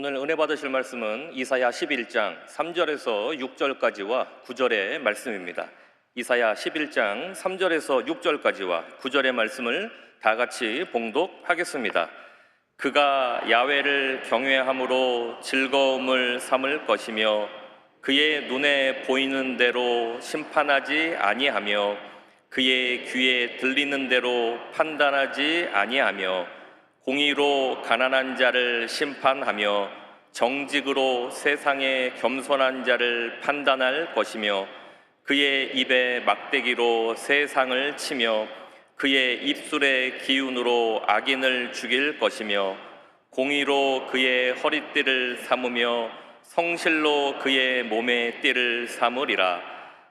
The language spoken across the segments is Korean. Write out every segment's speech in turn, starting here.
오늘 은혜 받으실 말씀은 이사야 11장 3절에서 6절까지와 9절의 말씀입니다. 이사야 11장 3절에서 6절까지와 9절의 말씀을 다 같이 봉독하겠습니다. 그가 야외를 경외함으로 즐거움을 삼을 것이며 그의 눈에 보이는 대로 심판하지 아니하며 그의 귀에 들리는 대로 판단하지 아니하며 공의로 가난한 자를 심판하며 정직으로 세상의 겸손한 자를 판단할 것이며 그의 입에 막대기로 세상을 치며 그의 입술의 기운으로 악인을 죽일 것이며 공의로 그의 허리띠를 삼으며 성실로 그의 몸의 띠를 삼으리라.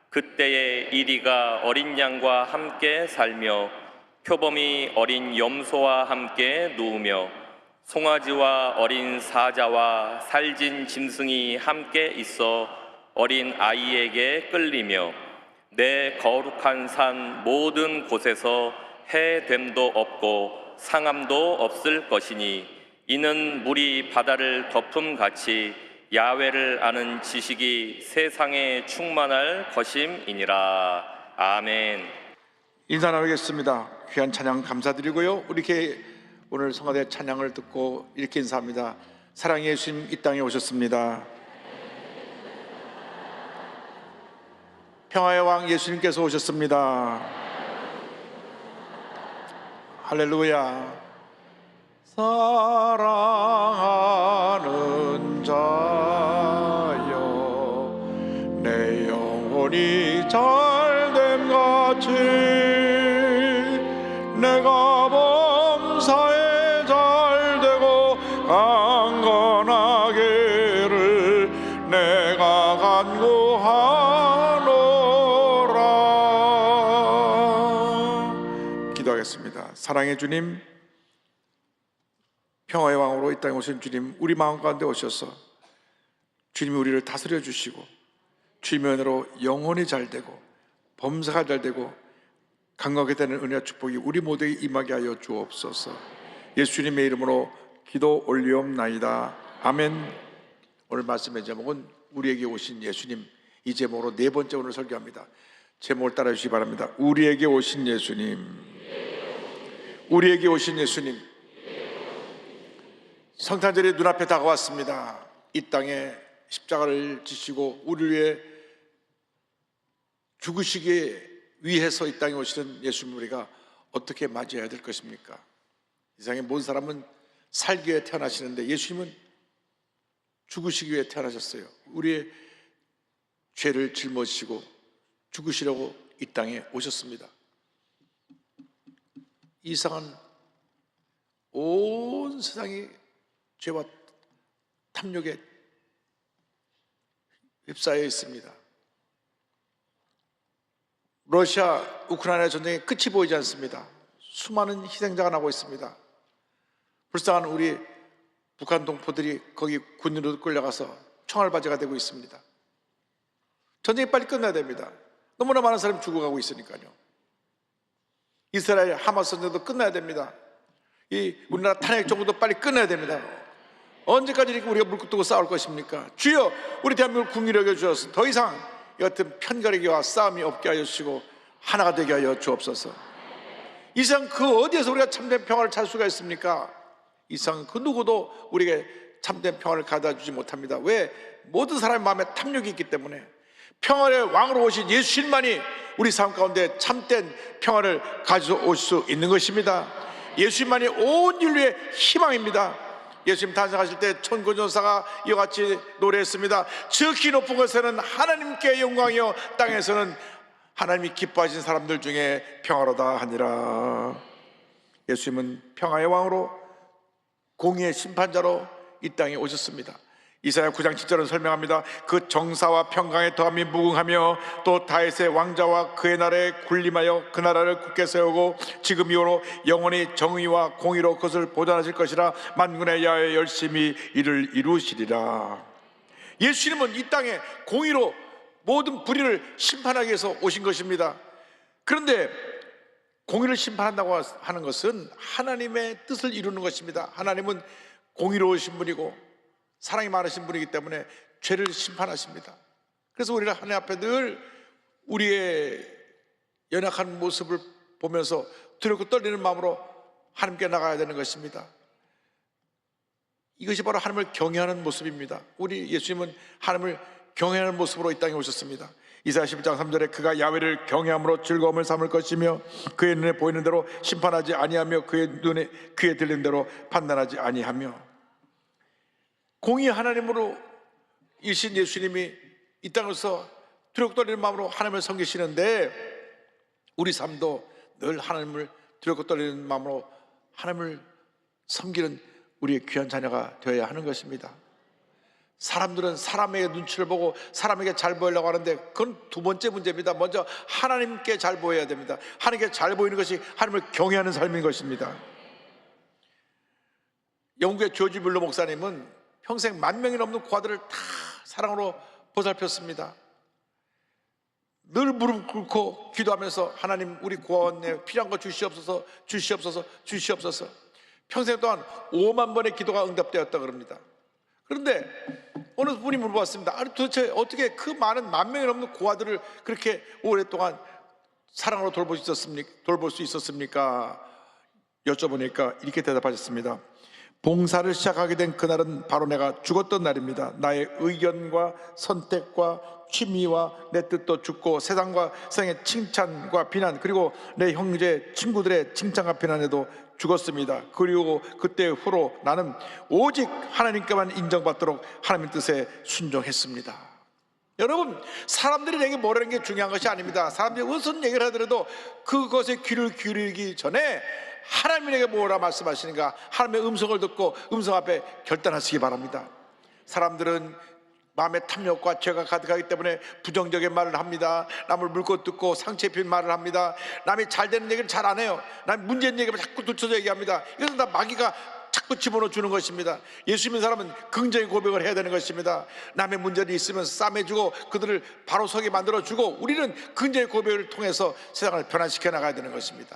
그때의 이리가 어린 양과 함께 살며 표범이 어린 염소와 함께 누우며 송아지와 어린 사자와 살진 짐승이 함께 있어 어린 아이에게 끌리며 내 거룩한 산 모든 곳에서 해됨도 없고 상함도 없을 것이니 이는 물이 바다를 덮음 같이 야외를 아는 지식이 세상에 충만할 것임이니라 아멘. 인사 나누겠습니다. 귀한 찬양 감사드리고요. 우리 이렇게 오늘 성가대 찬양을 듣고 이렇게 인사합니다. 사랑의 예수님 이 땅에 오셨습니다. 평화의 왕 예수님께서 오셨습니다. 할렐루야. 사랑하는 자여 내 영혼이 잘됨 같이 내가 범사에 잘 되고 강건하기를 내가 간구하노라. 기도하겠습니다. 사랑의 주님 평화의 왕으로 이 땅에 오신 주님 우리 마음 가운데 오셔서 주님이 우리를 다스려 주시고 주님의 은혜로 영혼이 잘 되고 범사가 잘 되고 강하게 되는 은혜와 축복이 우리 모두에게 임하게 하여 주옵소서. 예수님의 이름으로 기도 올리옵나이다. 아멘. 오늘 말씀의 제목은 우리에게 오신 예수님. 이 제목으로 네 번째 오늘 설교합니다. 제목을 따라 주시기 바랍니다. 우리에게 오신 예수님. 우리에게 오신 예수님. 성탄절이 눈앞에 다가왔습니다. 이 땅에 십자가를 지시고 우리를 위해 죽으시기 위해서 이 땅에 오시는 예수님 우리가 어떻게 맞이해야 될 것입니까? 이 세상에 모든 사람은 살기 위해 태어나시는데 예수님은 죽으시기 위해 태어나셨어요. 우리의 죄를 짊어지시고 죽으시려고 이 땅에 오셨습니다. 이상한 온 세상이 죄와 탐욕에 휩싸여 있습니다. 러시아 우크라이나 전쟁의 끝이 보이지 않습니다. 수많은 희생자가 나고 있습니다. 불쌍한 우리 북한 동포들이 거기 군인으로 끌려가서 총알바지가 되고 있습니다. 전쟁이 빨리 끝나야 됩니다. 너무나 많은 사람이 죽어가고 있으니까요. 이스라엘 하마스 전쟁도 끝나야 됩니다. 이 우리나라 탄핵 정부도 빨리 끝내야 됩니다. 언제까지 이렇게 우리가 물고 뜨고 싸울 것입니까? 주여 우리 대한민국을 국민에게 주셔서 더 이상 이 같은 편가르기와 싸움이 없게 하여 주시고 하나가 되게 하여 주옵소서. 이 세상 그 어디에서 우리가 참된 평화를 찾을 수가 있습니까? 이 세상 그 누구도 우리에게 참된 평화를 가져다 주지 못합니다. 왜? 모든 사람의 마음에 탐욕이 있기 때문에 평화의 왕으로 오신 예수님만이 우리 삶 가운데 참된 평화를 가져오실 수 있는 것입니다. 예수님만이 온 인류의 희망입니다. 예수님 탄생하실 때 천군전사가 이와 같이 노래했습니다. 즉히 높은 곳에는 하나님께 영광이요 땅에서는 하나님이 기뻐하신 사람들 중에 평화로다 하니라. 예수님은 평화의 왕으로 공의의 심판자로 이 땅에 오셨습니다. 이사야 9장 7절은 설명합니다. 그 정사와 평강에 더함이 무궁하며 또 다윗의 왕자와 그의 나라에 군림하여 그 나라를 굳게 세우고 지금 이후로 영원히 정의와 공의로 그것을 보존하실 것이라 만군의 야에 열심히 이를 이루시리라. 예수님은 이 땅에 공의로 모든 불의를 심판하기 위해서 오신 것입니다. 그런데 공의를 심판한다고 하는 것은 하나님의 뜻을 이루는 것입니다. 하나님은 공의로우신 분이고 사랑이 많으신 분이기 때문에 죄를 심판하십니다. 그래서 우리가 하나님 앞에 늘 우리의 연약한 모습을 보면서 두렵고 떨리는 마음으로 하나님께 나가야 되는 것입니다. 이것이 바로 하나님을 경외하는 모습입니다. 우리 예수님은 하나님을 경외하는 모습으로 이 땅에 오셨습니다. 이사야 11장 3절에 그가 야훼를 경외함으로 즐거움을 삼을 것이며 그의 눈에 보이는 대로 심판하지 아니하며 그의 눈에 그에 들리는 대로 판단하지 아니하며 공의 하나님으로 일신 예수님이 이 땅에서 두렵고 떨리는 마음으로 하나님을 섬기시는데 우리 삶도 늘 하나님을 두렵고 떨리는 마음으로 하나님을 섬기는 우리의 귀한 자녀가 되어야 하는 것입니다. 사람들은 사람에게 눈치를 보고 사람에게 잘 보이려고 하는데 그건 두 번째 문제입니다. 먼저 하나님께 잘 보여야 됩니다. 하나님께 잘 보이는 것이 하나님을 경외하는 삶인 것입니다. 영국의 조지 뮬러 목사님은 평생 만 명이 넘는 고아들을 다 사랑으로 보살폈습니다. 늘 무릎 꿇고 기도하면서 하나님 우리 고아원에 필요한 거 주시옵소서 주시옵소서 주시옵소서 평생 동안 5만 번의 기도가 응답되었다 그럽니다. 그런데 어느 분이 물어봤습니다. 아니 도대체 어떻게 그 많은 만 명이 넘는 고아들을 그렇게 오랫동안 사랑으로 돌볼 수 있었습니까? 돌볼 수 있었습니까? 여쭤보니까 이렇게 대답하셨습니다. 봉사를 시작하게 된 그날은 바로 내가 죽었던 날입니다. 나의 의견과 선택과 취미와 내 뜻도 죽고 세상과 세상의 칭찬과 비난 그리고 내 형제 친구들의 칭찬과 비난에도 죽었습니다. 그리고 그때 후로 나는 오직 하나님께만 인정받도록 하나님 뜻에 순종했습니다. 여러분 사람들이 내게 뭐라는 게 중요한 것이 아닙니다. 사람들이 무슨 얘기를 하더라도 그것에 귀를 기울이기 전에 하나님이 내게 뭐라 말씀하시는가 하나님의 음성을 듣고 음성 앞에 결단하시기 바랍니다. 사람들은 마음의 탐욕과 죄가 가득하기 때문에 부정적인 말을 합니다. 남을 물고 뜯고 상처 입힌 말을 합니다. 남이 잘 되는 얘기를 잘 안 해요. 남 문제 있는 얘기만 자꾸 들춰서 얘기합니다. 이것은 다 마귀가 자꾸 집어넣어 주는 것입니다. 예수 믿는 사람은 긍정의 고백을 해야 되는 것입니다. 남의 문제를 있으면 싸매주고 그들을 바로 서게 만들어주고 우리는 긍정의 고백을 통해서 세상을 변화시켜 나가야 되는 것입니다.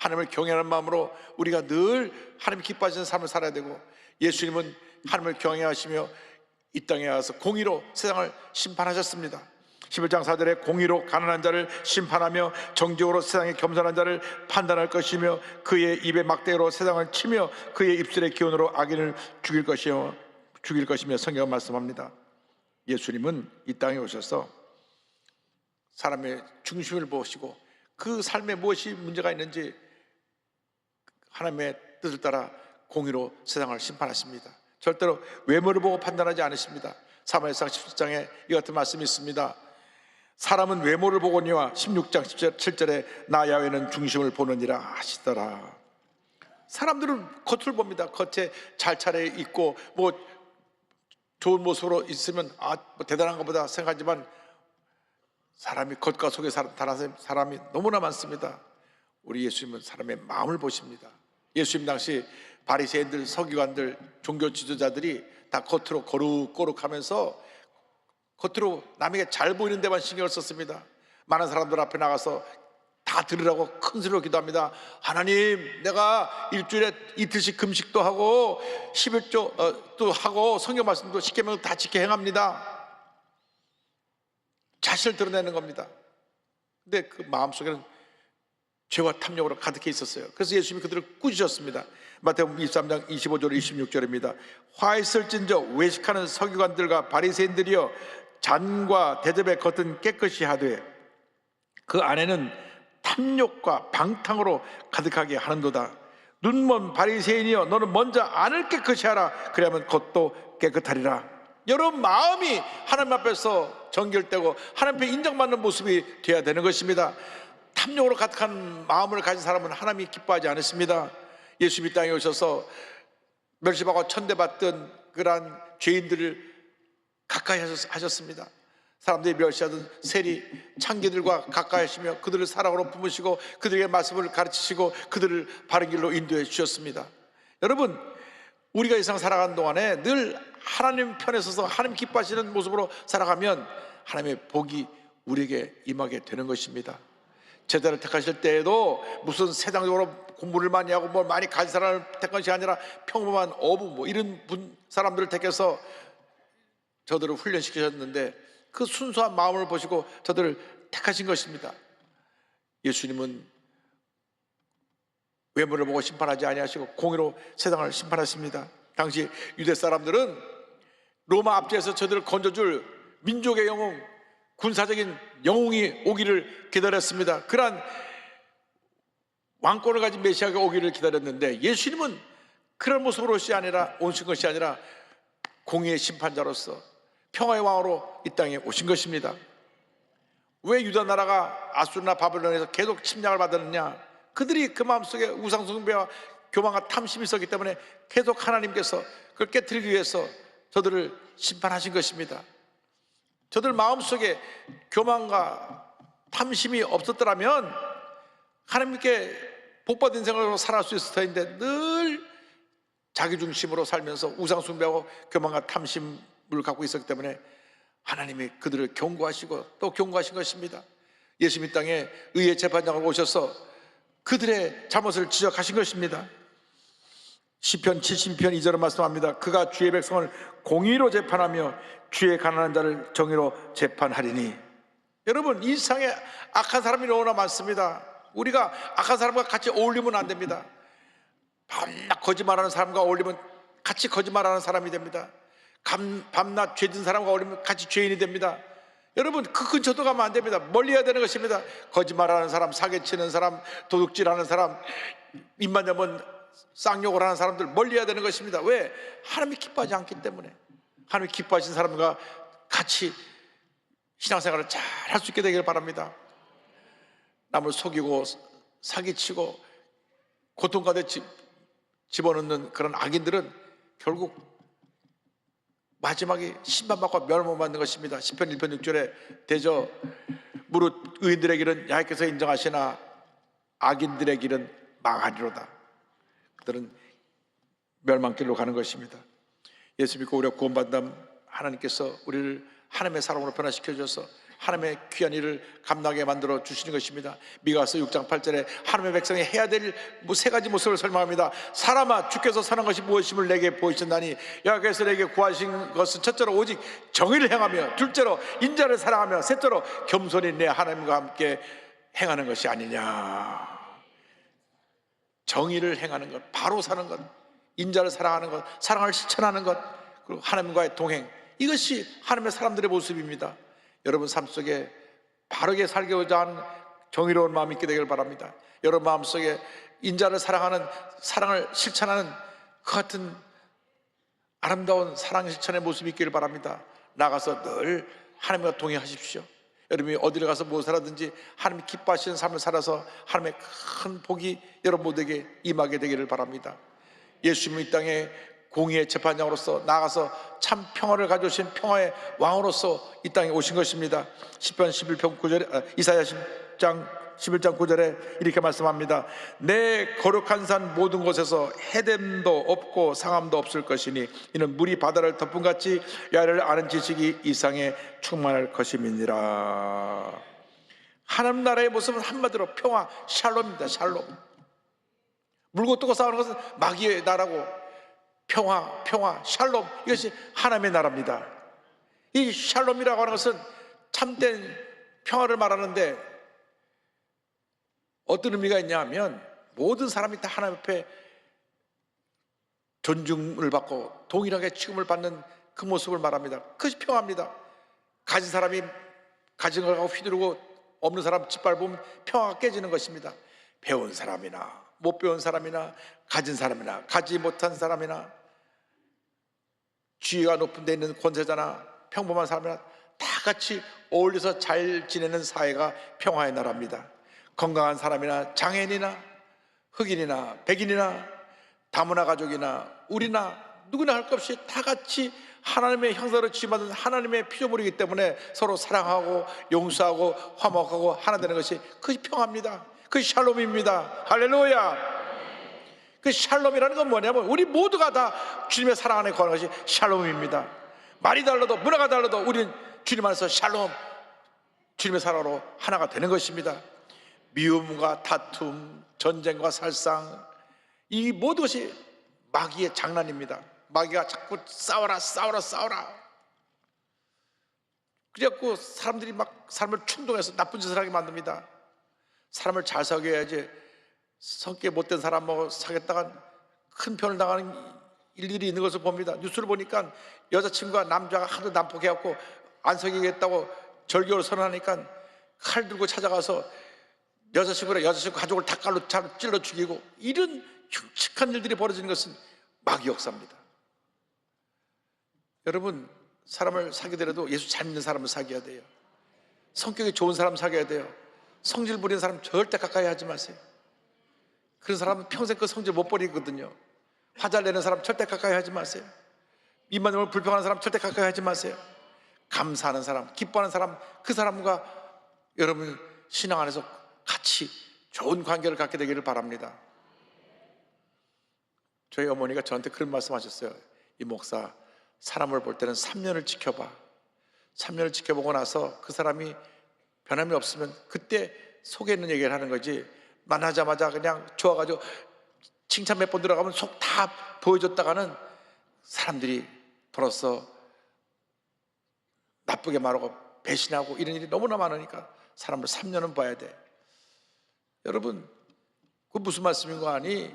하나님을 경외하는 마음으로 우리가 늘 하나님 기뻐하시는 삶을 살아야 되고 예수님은 하나님을 경외하시며 이 땅에 와서 공의로 세상을 심판하셨습니다. 11장 4절에 공의로 가난한 자를 심판하며 정직으로 세상에 겸손한 자를 판단할 것이며 그의 입의 막대로 세상을 치며 그의 입술의 기운으로 악인을 죽일 것이며 죽일 것이며 성경 말씀합니다. 예수님은 이 땅에 오셔서 사람의 중심을 보시고 그 삶에 무엇이 문제가 있는지 하나님의 뜻을 따라 공의로 세상을 심판하십니다. 절대로 외모를 보고 판단하지 않으십니다. 사마엘상 17장에 이 같은 말씀이 있습니다. 사람은 외모를 보거니와 16장 7절에 나 야훼는 중심을 보느니라 하시더라. 사람들은 겉을 봅니다. 겉에 잘 차려 있고 뭐 좋은 모습으로 있으면 아, 뭐 대단한 것보다 생각하지만 사람이 겉과 속에 살아 사람이 너무나 많습니다. 우리 예수님은 사람의 마음을 보십니다. 예수님 당시 바리새인들, 서기관들, 종교 지도자들이 다 겉으로 거룩거룩하면서 겉으로 남에게 잘 보이는 데만 신경을 썼습니다. 많은 사람들 앞에 나가서 다 들으라고 큰 소리로 기도합니다. 하나님, 내가 일주일에 이틀씩 금식도 하고 11조도 하고 성경 말씀도 십계명 다 지켜 행합니다. 자신을 드러내는 겁니다. 근데 그 마음속에는 죄와 탐욕으로 가득해 있었어요. 그래서 예수님이 그들을 꾸짖었습니다. 마태복음 23장 25절 26절입니다. 화 있을진저 외식하는 서기관들과 바리새인들이여 잔과 대접의 겉은 깨끗이 하되 그 안에는 탐욕과 방탕으로 가득하게 하는도다. 눈먼 바리새인이여 너는 먼저 안을 깨끗이 하라. 그래야만 겉도 깨끗하리라. 여러분 마음이 하나님 앞에서 정결되고 하나님 앞에 인정받는 모습이 되어야 되는 것입니다. 탐욕으로 가득한 마음을 가진 사람은 하나님이 기뻐하지 않습니다. 예수님이 땅에 오셔서 멸시받고 천대받던 그러한 죄인들을 가까이 하셨습니다. 사람들이 멸시하던 세리 창기들과 가까이 하시며 그들을 사랑으로 품으시고 그들에게 말씀을 가르치시고 그들을 바른 길로 인도해 주셨습니다. 여러분 우리가 이 세상 살아가는 동안에 늘 하나님 편에 서서 하나님 기뻐하시는 모습으로 살아가면 하나님의 복이 우리에게 임하게 되는 것입니다. 제자를 택하실 때에도 무슨 세상적으로 공부를 많이 하고 뭘 많이 가진 사람을 택한 것이 아니라 평범한 어부 뭐 이런 분 사람들을 택해서 저들을 훈련시키셨는데 그 순수한 마음을 보시고 저들을 택하신 것입니다. 예수님은 외모를 보고 심판하지 아니하시고 공의로 세상을 심판하십니다. 당시 유대 사람들은 로마 압제에서 저들을 건져줄 민족의 영웅, 군사적인 영웅이 오기를 기다렸습니다. 그러한 왕권을 가진 메시아가 오기를 기다렸는데 예수님은 그런 모습으로 이 아니라 오신 것이 아니라 공의의 심판자로서 평화의 왕으로 이 땅에 오신 것입니다. 왜 유다 나라가 아수르나 바벨론에서 계속 침략을 받았느냐? 그들이 그 마음속에 우상 숭배와 교만과 탐심이 있었기 때문에 계속 하나님께서 그걸 깨뜨리기 위해서 저들을 심판하신 것입니다. 저들 마음속에 교만과 탐심이 없었더라면 하나님께 복받은 생활로 살아갈 수 있을 터인데 늘 자기 중심으로 살면서 우상 숭배하고 교만과 탐심을 갖고 있었기 때문에 하나님이 그들을 경고하시고 또 경고하신 것입니다. 예수님 이 땅에 의의 재판장으로 오셔서 그들의 잘못을 지적하신 것입니다. 시편 70편 2절을 말씀합니다. 그가 주의 백성을 공의로 재판하며 주의 가난한 자를 정의로 재판하리니. 여러분 이 세상에 악한 사람이 너무나 많습니다. 우리가 악한 사람과 같이 어울리면 안 됩니다. 밤낮 거짓말하는 사람과 어울리면 같이 거짓말하는 사람이 됩니다. 감- 밤낮 죄진 사람과 어울리면 같이 죄인이 됩니다. 여러분 그 근처도 가면 안 됩니다. 멀리 해야 되는 것입니다. 거짓말하는 사람, 사기치는 사람, 도둑질하는 사람, 입만 열면 쌍욕을 하는 사람들 멀리 해야 되는 것입니다. 왜? 하나님이 기뻐하지 않기 때문에 하나님이 기뻐하신 사람과 같이 신앙생활을 잘 할 수 있게 되기를 바랍니다. 남을 속이고 사기치고 고통 가운데 집, 집어넣는 그런 악인들은 결국 마지막에 심판받고 멸망받는 것입니다. 10편 1편 6절에 대저 무릇 의인들의 길은 야훼께서 인정하시나 악인들의 길은 망하리로다. 그들은 멸망길로 가는 것입니다. 예수 믿고 우리가 구원받는 하나님께서 우리를 하나님의 사람으로 변화시켜 주셔서 하나님의 귀한 일을 감당하게 만들어 주시는 것입니다. 미가서 6장 8절에 하나님의 백성이 해야 될 세 가지 모습을 설명합니다. 사람아 주께서 선한 것이 무엇임을 내게 보이셨나니 여호와께서 내게 구하신 것은 첫째로 오직 정의를 행하며 둘째로 인자를 사랑하며 셋째로 겸손히 내 하나님과 함께 행하는 것이 아니냐. 정의를 행하는 것, 바로 사는 것, 인자를 사랑하는 것, 사랑을 실천하는 것, 그리고 하나님과의 동행 이것이 하나님의 사람들의 모습입니다. 여러분 삶 속에 바르게 살고자 하는 정의로운 마음이 있게 되길 바랍니다. 여러분 마음 속에 인자를 사랑하는 사랑을 실천하는 그 같은 아름다운 사랑 실천의 모습이 있기를 바랍니다. 나가서 늘 하나님과 동행하십시오. 여러분이 어디를 가서 무엇을 하든지 하나님이 기뻐하시는 삶을 살아서 하나님의 큰 복이 여러분 모두에게 임하게 되기를 바랍니다. 예수님이 이 땅에 공의의 재판장으로서 나가서 참 평화를 가져오신 평화의 왕으로서 이 땅에 오신 것입니다. 10편 11편 9절에 아, 이사야 10장 11장 9절에 이렇게 말씀합니다. 내 거룩한 산 모든 곳에서 해됨도 없고 상함도 없을 것이니 이는 물이 바다를 덮은 같이 야를 아는 지식이 이상에 충만할 것임이니라. 하나님 나라의 모습은 한마디로 평화, 샬롬입니다. 샬롬. 물고 뜨고 싸우는 것은 마귀의 나라고 평화, 평화, 샬롬 이것이 하나님의 나라입니다. 이 샬롬이라고 하는 것은 참된 평화를 말하는데 어떤 의미가 있냐 하면 모든 사람이 다 하나님 앞에 존중을 받고 동일하게 취급을 받는 그 모습을 말합니다. 그것이 평화입니다. 가진 사람이 가진 걸 갖고 휘두르고 없는 사람 짓밟으면 평화가 깨지는 것입니다. 배운 사람이나 못 배운 사람이나 가진 사람이나 가지 못한 사람이나 지위가 높은 데 있는 권세자나 평범한 사람이나 다 같이 어울려서 잘 지내는 사회가 평화의 나라입니다. 건강한 사람이나 장애인이나 흑인이나 백인이나 다문화 가족이나 우리나 누구나 할 것 없이 다 같이 하나님의 형상으로 지음받은 하나님의 피조물이기 때문에 서로 사랑하고 용서하고 화목하고 하나 되는 것이 그것이 평화입니다. 그것이 샬롬입니다. 할렐루야. 그 샬롬이라는 건 뭐냐면 우리 모두가 다 주님의 사랑 안에 거하는 것이 샬롬입니다. 말이 달라도 문화가 달라도 우리는 주님 안에서 샬롬 주님의 사랑으로 하나가 되는 것입니다. 미움과 다툼, 전쟁과 살상 이 모든 것이 마귀의 장난입니다. 마귀가 자꾸 싸워라 싸워라 싸워라. 그래갖고 사람들이 막 사람을 충동해서 나쁜 짓을 하게 만듭니다. 사람을 잘 사귀어야지 성격 못된 사람하고 사귀었다가 큰 편을 당하는 일들이 있는 것을 봅니다. 뉴스를 보니까 여자친구가 남자가 하도 난폭해갖고 안 사귀겠다고 절교를 선언하니까 칼 들고 찾아가서 여자친구랑 여자친구 가족을 차- 찔러 죽이고 이런 흉측한 일들이 벌어지는 것은 마귀 역사입니다. 여러분 사람을 사귀더라도 예수 잘 믿는 사람을 사귀어야 돼요. 성격이 좋은 사람 사귀어야 돼요. 성질 부리는 사람 절대 가까이 하지 마세요. 그런 사람은 평생 그 성질 못 버리거든요. 화잘 내는 사람 절대 가까이 하지 마세요. 입만 열면 불평하는 사람 절대 가까이 하지 마세요. 감사하는 사람, 기뻐하는 사람, 그 사람과 여러분 신앙 안에서 같이 좋은 관계를 갖게 되기를 바랍니다. 저희 어머니가 저한테 그런 말씀 하셨어요. 이 목사, 사람을 볼 때는 3년을 지켜봐. 3년을 지켜보고 나서 그 사람이 변함이 없으면 그때 속에 있는 얘기를 하는 거지. 만나자마자 그냥 좋아가지고 칭찬 몇 번 들어가면 속 다 보여줬다가는 사람들이 벌어서 나쁘게 말하고 배신하고 이런 일이 너무나 많으니까 사람을 3년은 봐야 돼. 여러분, 그 무슨 말씀인 거 아니?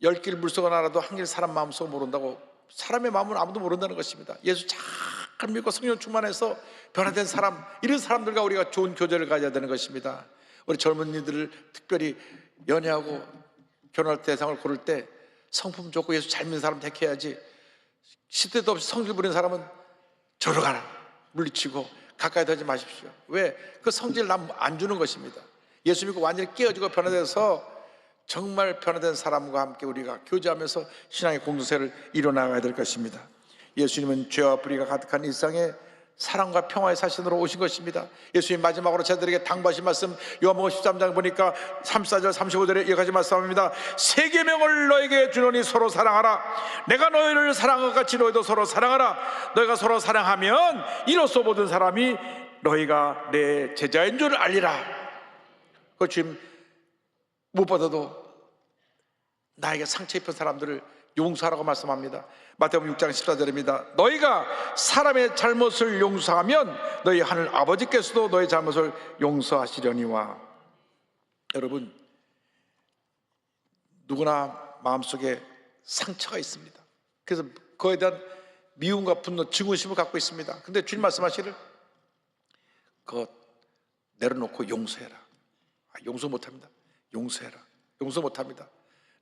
열 길 물속은 알아도 한 길 사람 마음속 모른다고 사람의 마음은 아무도 모른다는 것입니다. 예수 잘 믿고 성령 충만해서 변화된 사람 이런 사람들과 우리가 좋은 교제를 가져야 되는 것입니다. 우리 젊은이들을 특별히 연애하고 결혼할 대상을 고를 때 성품 좋고 예수 잘 믿는 사람 택해야지 시대도 없이 성질 부리는 사람은 저러 가라 물리치고 가까이 되지 마십시오. 왜? 그 성질 남 안 주는 것입니다. 예수 믿고 완전히 깨어지고 변화돼서 정말 변화된 사람과 함께 우리가 교제하면서 신앙의 공동체를 이뤄나가야 될 것입니다. 예수님은 죄와 불의가 가득한 일상에 사랑과 평화의 사신으로 오신 것입니다. 예수님 마지막으로 저들에게 당부하신 말씀 요한복음 13장 보니까 34절 35절에 여기까지 말씀합니다. 세 계명을 너에게 주노니 서로 사랑하라. 내가 너희를 사랑한 것 같이 너희도 서로 사랑하라. 너희가 서로 사랑하면 이로써 모든 사람이 너희가 내 제자인 줄 알리라. 그 주님 무엇보다도 나에게 상처 입힌 사람들을 용서하라고 말씀합니다. 마태복음 6장 14절입니다. 너희가 사람의 잘못을 용서하면 너희 하늘 아버지께서도 너희 잘못을 용서하시려니와. 여러분 누구나 마음속에 상처가 있습니다. 그래서 그에 대한 미움과 분노, 증오심을 갖고 있습니다. 근데 주님 말씀하시를 그거 내려놓고 용서해라. 아, 용서 못합니다. 용서해라. 용서 못합니다.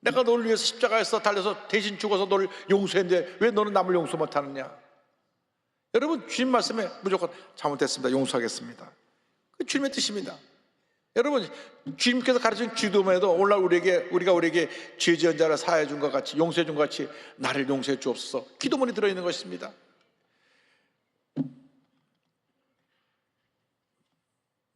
내가 너를 위해서 십자가에서 달려서 대신 죽어서 너를 용서했는데 왜 너는 남을 용서 못하느냐? 여러분 주님 말씀에 무조건 잘못했습니다. 용서하겠습니다. 그 주님의 뜻입니다. 여러분 주님께서 가르친 기도문에도 오늘날 우리에게 우리가 우리에게 죄 지은 자를 사해 준 것 같이 용서해 준 것 같이 나를 용서해 주옵소서. 기도문이 들어 있는 것입니다.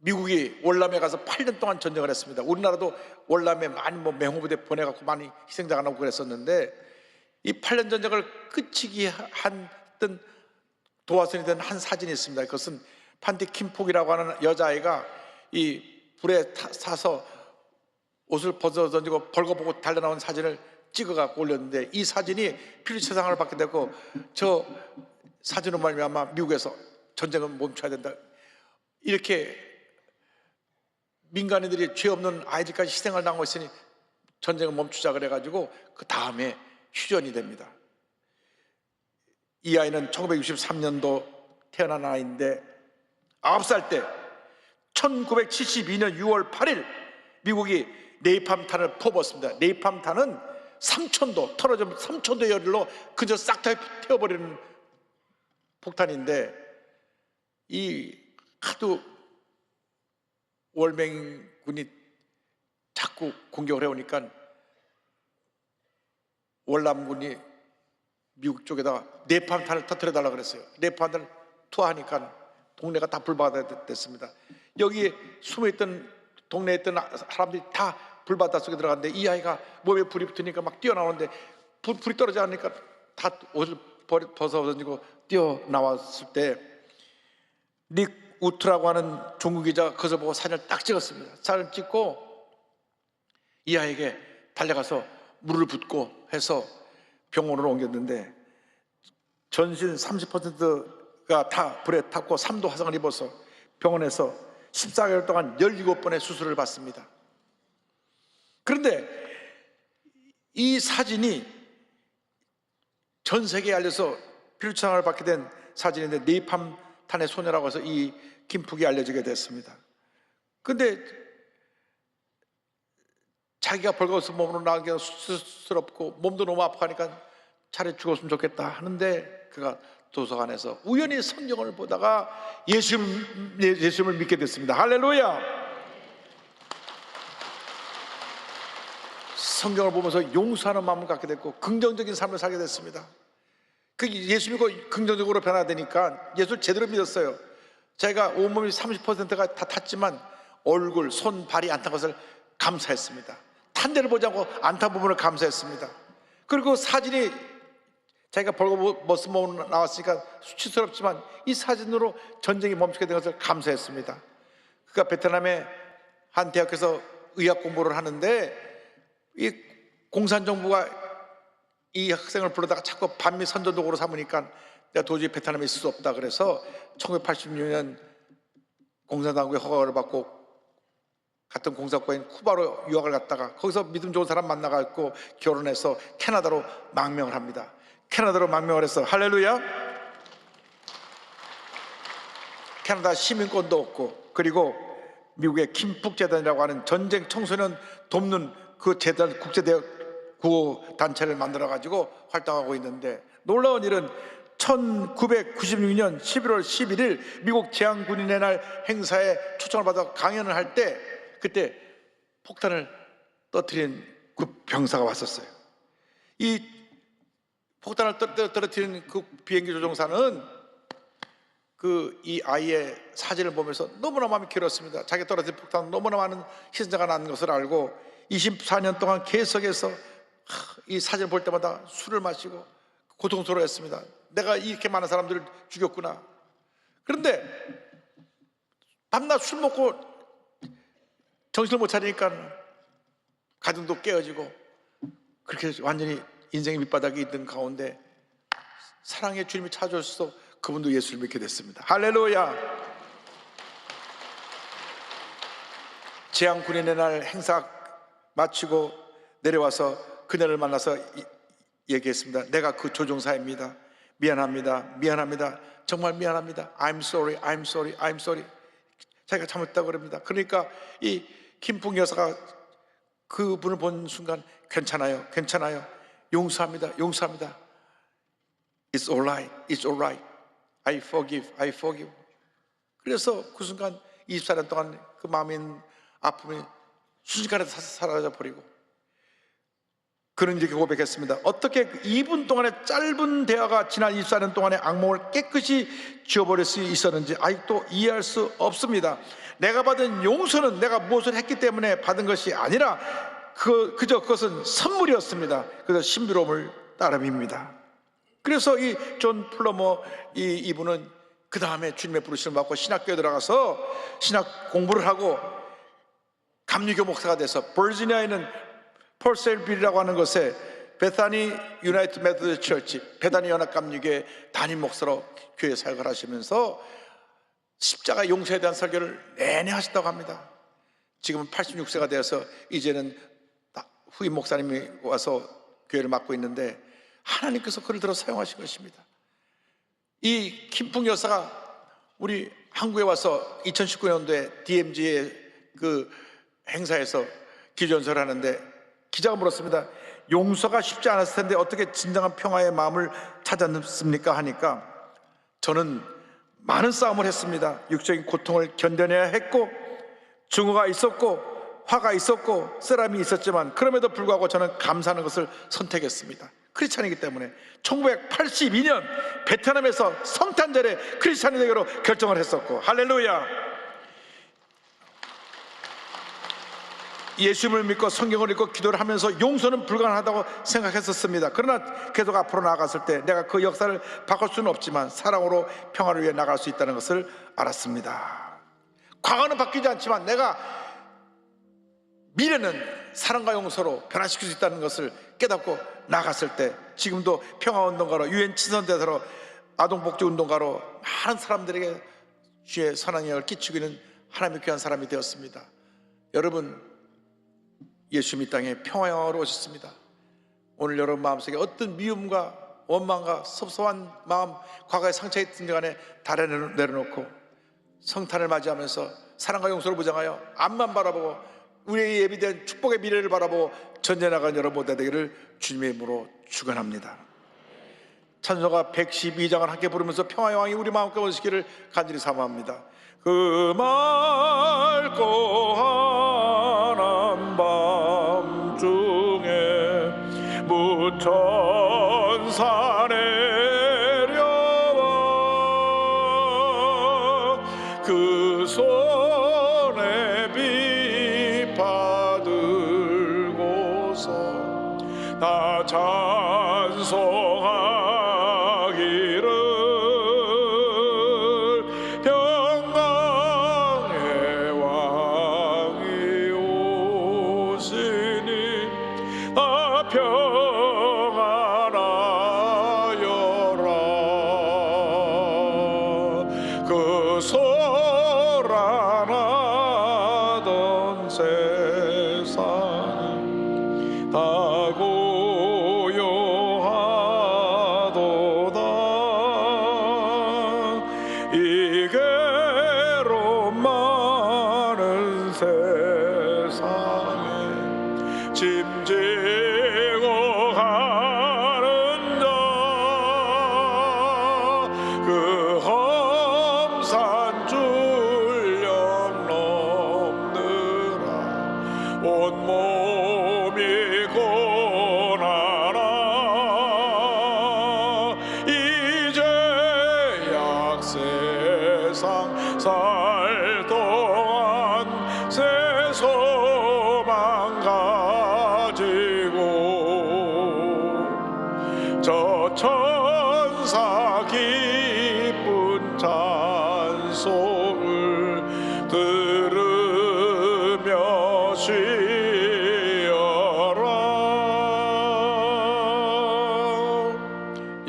미국이 월남에 가서 8년 동안 전쟁을 했습니다. 우리나라도 월남에 많이 뭐 맹호부대 보내갖고 많이 희생자가 나오고 그랬었는데 이 8년 전쟁을 끝이기 한던 도화선이 된 한 사진이 있습니다. 그것은 판티 킴폭이라고 하는 여자아이가 이 불에 타, 사서 옷을 벗어 던지고 벌거벗고 달려나온 사진을 찍어갖고 올렸는데 이 사진이 필리처상을 받게 되고 저 사진으로 말미암아 미국에서 전쟁은 멈춰야 된다. 이렇게 민간인들이 죄 없는 아이들까지 희생을 당하고 있으니 전쟁을 멈추자 그래가지고 그 다음에 휴전이 됩니다. 이 아이는 1963년도 태어난 아이인데 9살 때 1972년 6월 8일 미국이 네이팜탄을 퍼붓습니다. 네이팜탄은 3천도 털어져 3천도 열로 그저 싹 다 태워버리는 폭탄인데 이 하도 월맹군이 자꾸 공격을 해오니까 월남군이 미국 쪽에다가 네팜탄을 터뜨려 달라 그랬어요. 네팜탄을 투하하니까 동네가 다 불바다 됐습니다. 여기에 숨어있던 동네에 있던 사람들이 다 불바다 속에 들어갔는데 이 아이가 몸에 불이 붙으니까 막 뛰어나오는데 불, 불이 떨어지지 않으니까 다 옷을 벗어 던지고 뛰어나왔을 때릭 우트라고 하는 중국 기자가 그것을 보고 사진을 딱 찍었습니다. 사진을 찍고 이 아이에게 달려가서 물을 붓고 해서 병원으로 옮겼는데 전신 30%가 다 불에 탔고 3도 화상을 입어서 병원에서 14개월 동안 17번의 수술을 받습니다. 그런데 이 사진이 전 세계에 알려서 필요창을 받게 된 사진인데 네이팜 탄의 소녀라고 해서 이 김숙이 알려지게 됐습니다. 근데 자기가 벌거벗은 몸으로 게 수스럽고 몸도 너무 아파하니까 차라리 죽었으면 좋겠다 하는데 그가 도서관에서 우연히 성경을 보다가 예수, 예수님을 믿게 됐습니다. 할렐루야! 성경을 보면서 용서하는 마음을 갖게 됐고 긍정적인 삶을 살게 됐습니다. 그 예수 믿고 긍정적으로 변화되니까 예수를 제대로 믿었어요. 제가 온몸이 30%가 다 탔지만 얼굴, 손, 발이 안 탄 것을 감사했습니다. 탄 데를 보지 않고 안 탄 부분을 감사했습니다. 그리고 사진이 자기가 벌거벗은 몸으로 나왔으니까 수치스럽지만 이 사진으로 전쟁이 멈추게 된 것을 감사했습니다. 그가 베트남의 한 대학에서 의학 공부를 하는데 이 공산정부가 이 학생을 불러다가 자꾸 반미 선전도구로 삼으니까 내가 도저히 베트남에 있을 수 없다 그래서 1986년 공산당국의 허가를 받고 같은 공산국가인 쿠바로 유학을 갔다가 거기서 믿음 좋은 사람 만나갖고 결혼해서 캐나다로 망명을 합니다. 캐나다로 망명을 해서 할렐루야. 캐나다 시민권도 없고 그리고 미국의 김북 재단이라고 하는 전쟁 청소년 돕는 그 재단 국제 구호 단체를 만들어 가지고 활동하고 있는데 놀라운 일은 1996년 11월 11일 미국 제왕군인의 날 행사에 초청을 받아 강연을 할 때 그때 폭탄을 떨어뜨린 그 병사가 왔었어요. 이 폭탄을 떨- 떨어뜨린 그 비행기 조종사는 그 이 아이의 사진을 보면서 너무나 마음이 괴롭습니다. 자기 떨어진 폭탄 너무나 많은 희생자가 난 것을 알고 24년 동안 계속해서 하, 이 사진을 볼 때마다 술을 마시고 고통스러워했습니다. 내가 이렇게 많은 사람들을 죽였구나. 그런데 밤낮 술 먹고 정신을 못 차리니까 가정도 깨어지고 그렇게 완전히 인생의 밑바닥에 있던 가운데 사랑의 주님이 찾아오셔서 그분도 예수를 믿게 됐습니다. 할렐루야. 재앙군인의 날 행사 마치고 내려와서 그녀를 만나서 이- 얘기했습니다. 내가 그 조종사입니다. 미안합니다. 미안합니다. 정말 미안합니다. I'm sorry. I'm sorry. I'm sorry. 자기가 잘못했다고 그럽니다. 그러니까 이 김풍 여사가 그분을 본 순간 괜찮아요. 괜찮아요. 용서합니다. 용서합니다. It's all right. It's all right. I forgive. I forgive. 그래서 그 순간 24년 동안 그 마음인 아픔이 순식간에 사- 사라져 버리고 그는 이렇게 고백했습니다. 어떻게 2분 동안의 짧은 대화가 지난 24년 동안의 악몽을 깨끗이 지워버릴 수 있었는지 아직도 이해할 수 없습니다. 내가 받은 용서는 내가 무엇을 했기 때문에 받은 것이 아니라 그, 그저 그것은 선물이었습니다. 그래서 신비로움을 따름입니다. 그래서 이 존 플러머 이 이분은 그 다음에 주님의 부르심을 받고 신학교에 들어가서 신학 공부를 하고 감리교 목사가 돼서 버지니아에 있는 폴셀빌이라고 하는 곳에 베타니 유나이트 메드스 처치 베타니 연합 감리교의 담임 목사로 교회 사역을 하시면서 십자가 용서에 대한 설교를 내내 하셨다고 합니다. 지금은 86세가 되어서 이제는 다- 후임 목사님이 와서 교회를 맡고 있는데 하나님께서 그를 들어 사용하신 것입니다. 이 김풍 여사가 우리 한국에 와서 2019년도에 DMZ의 그 행사에서 기전설을 하는데 기자가 물었습니다. 용서가 쉽지 않았을 텐데 어떻게 진정한 평화의 마음을 찾았습니까? 하니까 저는 많은 싸움을 했습니다. 육적인 고통을 견뎌내야 했고 증오가 있었고 화가 있었고 쓰람이 있었지만 그럼에도 불구하고 저는 감사하는 것을 선택했습니다. 크리스찬이기 때문에 1982년 베트남에서 성탄절에 크리스찬이 되기로 결정을 했었고 할렐루야. 예수님을 믿고 성경을 읽고 기도를 하면서 용서는 불가능하다고 생각했었습니다. 그러나 계속 앞으로 나아갔을 때 내가 그 역사를 바꿀 수는 없지만 사랑으로 평화를 위해 나갈 수 있다는 것을 알았습니다. 과거는 바뀌지 않지만 내가 미래는 사랑과 용서로 변화시킬 수 있다는 것을 깨닫고 나갔을 때 지금도 평화운동가로 유엔 친선대사로 아동복지운동가로 많은 사람들에게 주의 선한 영을 끼치고 있는 하나님의 귀한 사람이 되었습니다. 여러분 예수님 이 땅에 평화로 오셨습니다. 오늘 여러분 마음속에 어떤 미움과 원망과 섭섭한 마음, 과거에 상처했던 간에 다 내려놓고 성탄을 맞이하면서 사랑과 용서를 보장하여 앞만 바라보고 우리의 예비된 축복의 미래를 바라보고 전진나간 여러분 모두 되기를 주님의 이름으로 축원합니다. 찬송가 112장을 함께 부르면서 평화의 왕이 우리 마음껏 오시기를 간절히 사모합니다. 그 맑고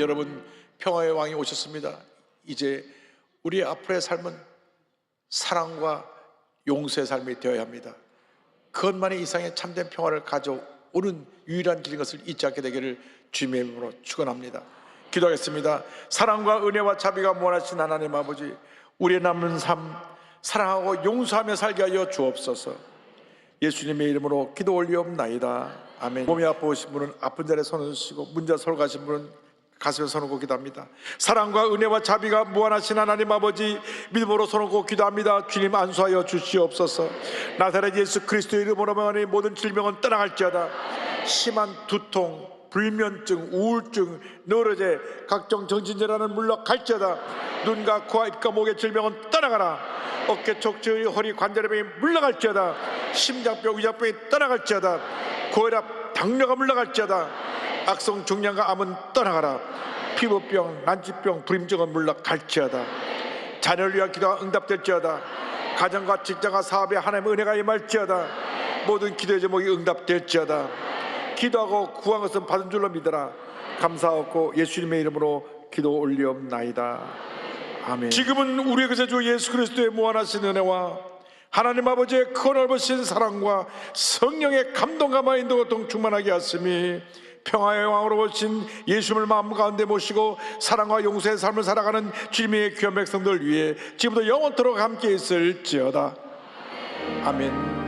여러분 평화의 왕이 오셨습니다 이제 우리 앞으로의 삶은 사랑과 용서의 삶이 되어야 합니다 그것만이 이상의 참된 평화를 가져오는 유일한 길인 것을 잊지 않게 되기를 주님의 이름으로 축원합니다. 기도하겠습니다. 사랑과 은혜와 자비가 무한하신 하나님 아버지, 우리의 남은 삶 사랑하고 용서하며 살게 하여 주옵소서. 예수님의 이름으로 기도 올리옵나이다. 아멘. 몸이 아프신 분은 아픈 자리에 손을 쓰시고 문자 서로 가신 분은 가슴에 손을 고 기도합니다. 사랑과 은혜와 자비가 무한하신 하나님 아버지 믿음으로 손을 고 기도합니다. 주님 안수하여 주시옵소서. 나사렛 예수 그리스도의 이름으로 명하니 모든 질병은 떠나갈지어다. 심한 두통, 불면증, 우울증, 너러제, 각종 정신질환은 물러 갈지어다. 눈과 코와 입과 목의 질병은 떠나가라. 어깨 척추 허리 관절염이 물러갈지어다. 심장병 위장병이 떠나갈지어다. 고혈압 당뇨가 물러갈지어다. 악성 중량과 암은 떠나가라. 피부병, 난치병, 불임증은 물러 갈지어다. 자녀를 위한 기도가 응답될지어다. 가정과 직장과 사업에 하나님의 은혜가 임할지어다. 모든 기도의 제목이 응답될지어다. 기도하고 구한 것은 받은 줄로 믿어라. 감사하고 예수님의 이름으로 기도 올리옵나이다. 아멘. 지금은 우리의 그세주 예수 그리스도의 무한하신 은혜와 하나님 아버지의 큰 넓으신 사랑과 성령의 감동과 인도가 동충만하게 하심이 평화의 왕으로 오신 예수님을 마음 가운데 모시고 사랑과 용서의 삶을 살아가는 주님의 귀한 백성들 위해 지금부터 영원토록 함께 있을지어다. 아멘.